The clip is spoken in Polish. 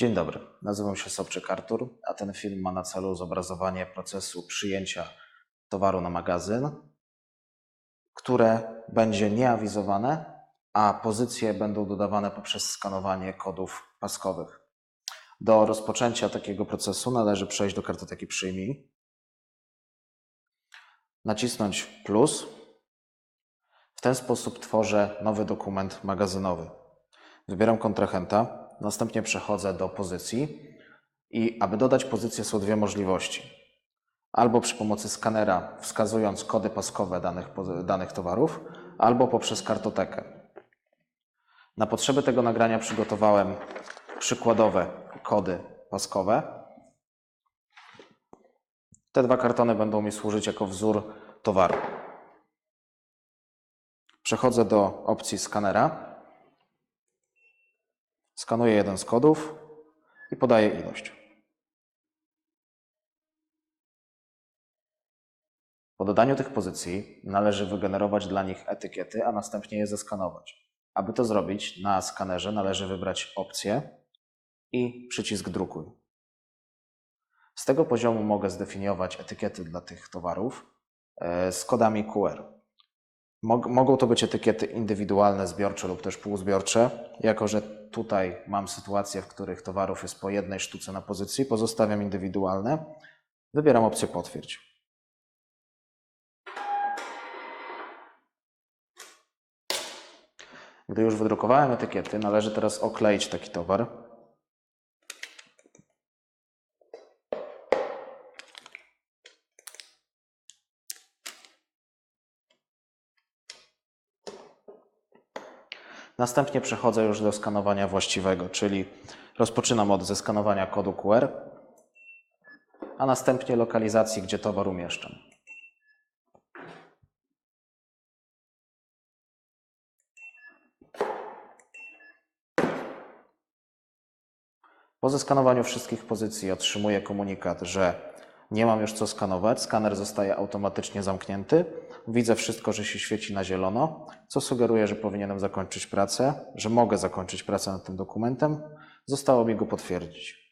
Dzień dobry, nazywam się Sobczyk Artur, a ten film ma na celu zobrazowanie procesu przyjęcia towaru na magazyn, które będzie nieawizowane, a pozycje będą dodawane poprzez skanowanie kodów paskowych. Do rozpoczęcia takiego procesu należy przejść do kartoteki Przyjmij, nacisnąć plus. W ten sposób tworzę nowy dokument magazynowy. Wybieram kontrahenta, następnie przechodzę do pozycji i aby dodać pozycję są dwie możliwości. Albo przy pomocy skanera wskazując kody paskowe danych, danych towarów, albo poprzez kartotekę. Na potrzeby tego nagrania przygotowałem przykładowe kody paskowe. Te dwa kartony będą mi służyć jako wzór towaru. Przechodzę do opcji skanera. Skanuję jeden z kodów i podaję ilość. Po dodaniu tych pozycji należy wygenerować dla nich etykiety, a następnie je zeskanować. Aby to zrobić, na skanerze należy wybrać opcję i przycisk drukuj. Z tego poziomu mogę zdefiniować etykiety dla tych towarów e, z kodami QR. Mog- Mogą to być etykiety indywidualne, zbiorcze lub też półzbiorcze. Jako, że tutaj mam sytuacje, w których towarów jest po jednej sztuce na pozycji, pozostawiam indywidualne. Wybieram opcję potwierdź. Gdy już wydrukowałem etykiety, należy teraz okleić taki towar. Następnie przechodzę już do skanowania właściwego, czyli rozpoczynam od zeskanowania kodu QR, a następnie lokalizacji, gdzie towar umieszczam. Po zeskanowaniu wszystkich pozycji otrzymuję komunikat, że nie mam już co skanować. Skaner zostaje automatycznie zamknięty. Widzę wszystko, że się świeci na zielono, co sugeruje, że powinienem zakończyć pracę, że mogę zakończyć pracę nad tym dokumentem. Zostało mi go potwierdzić.